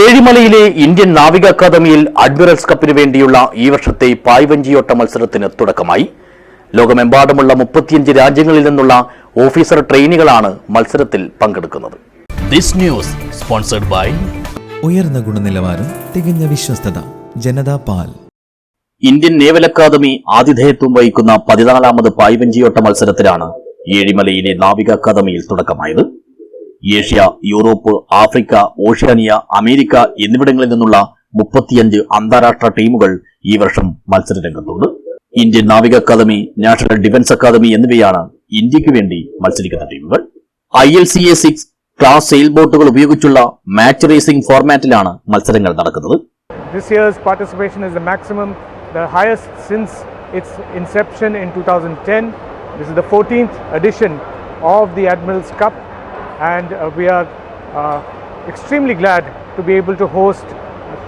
ഏഴിമലയിലെ Indian നാവിക അക്കാദമിയിൽ admirals കപ്പിന് വേണ്ടിയുള്ള ഈ വർഷത്തെ പായ്വഞ്ചിയോട്ട മത്സരത്തിന് തുടക്കമായി. ലോകമെമ്പാടുമുള്ള മുപ്പത്തിയഞ്ച് രാജ്യങ്ങളിൽ നിന്നുള്ള ഓഫീസർ ട്രെയിനികളാണ് മത്സരത്തിൽ പങ്കെടുക്കുന്നത്. ദിസ് ന്യൂസ് സ്പോൺസർഡ് ബൈ ഉയർന്ന ഗുണനിലവാരം തികഞ്ഞ വിശ്വസ്തത ജനതാ പാൽ. ഇന്ത്യൻ നേവൽ അക്കാദമി ആതിഥേയത്വം വഹിക്കുന്ന പതിനാലാമത് പായ്വഞ്ചിയോട്ട മത്സരത്തിലാണ് ഏഴിമലയിലെ നാവിക അക്കാദമിയിൽ തുടക്കമായത്. Asia Europe Africa Oceania America എന്നിവിടങ്ങളിൽ നിന്നുള്ള മുപ്പത്തിയഞ്ച് അന്താരാഷ്ട്ര ടീമുകൾ ഈ വർഷം മത്സരരംഗത്തുണ്ട് ഇന്ത്യൻ നാവിക അക്കാദമി നാഷണൽ ഡിഫൻസ് അക്കാദമി എന്നിവയാണ് ഇന്ത്യയ്ക്ക് വേണ്ടി മത്സരിക്കുന്ന ടീമുകൾ. I L C A six class sail ബോട്ടുകൾ ഉപയോഗിച്ചുള്ള മാച്ച് റേസിംഗ് ഫോർമാറ്റിലാണ് മത്സരങ്ങൾ നടക്കുന്നത്. This year's participation is the maximum, the highest since its inception in 2010. This is the 14th edition of the Admirals Cup, and uh, we are uh, extremely glad to be able to host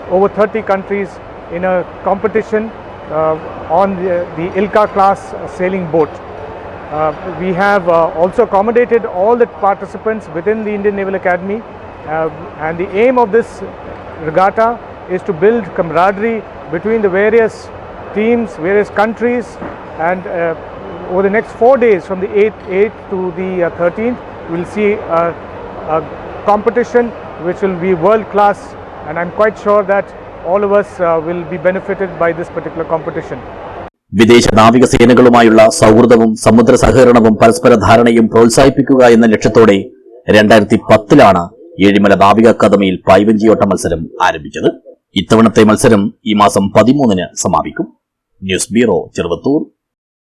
over 30 countries in a competition uh, on the, the Ilka class sailing boat. Uh, we have uh, also accommodated all the participants within the Indian Naval Academy, uh, and the aim of this regatta is to build camaraderie between the various teams, various countries, and uh, over the next four days, from the 8th, 8th to the uh, 13th, we'll see a, a competition which will be world class, and I'm quite sure that all of us uh, will be benefited by this particular competition. വിദേശ നാവിക നാവികസേനകളുമായുള്ള സൗഹൃദവും സമുദ്ര സഹകരണവും പരസ്പര ധാരണയും പ്രോത്സാഹിപ്പിക്കുക എന്ന ലക്ഷ്യത്തോടെ രണ്ടായിരത്തി പത്തിലാണ് ഏഴിമല നാവിക അക്കാദമിയിൽ പായ്വഞ്ചിയോട്ട മത്സരം ആരംഭിച്ചത്. ഇത്തവണത്തെ മത്സരം ഈ മാസം പതിമൂന്നിന് സമാപിക്കും. News bureau Cheruvathur.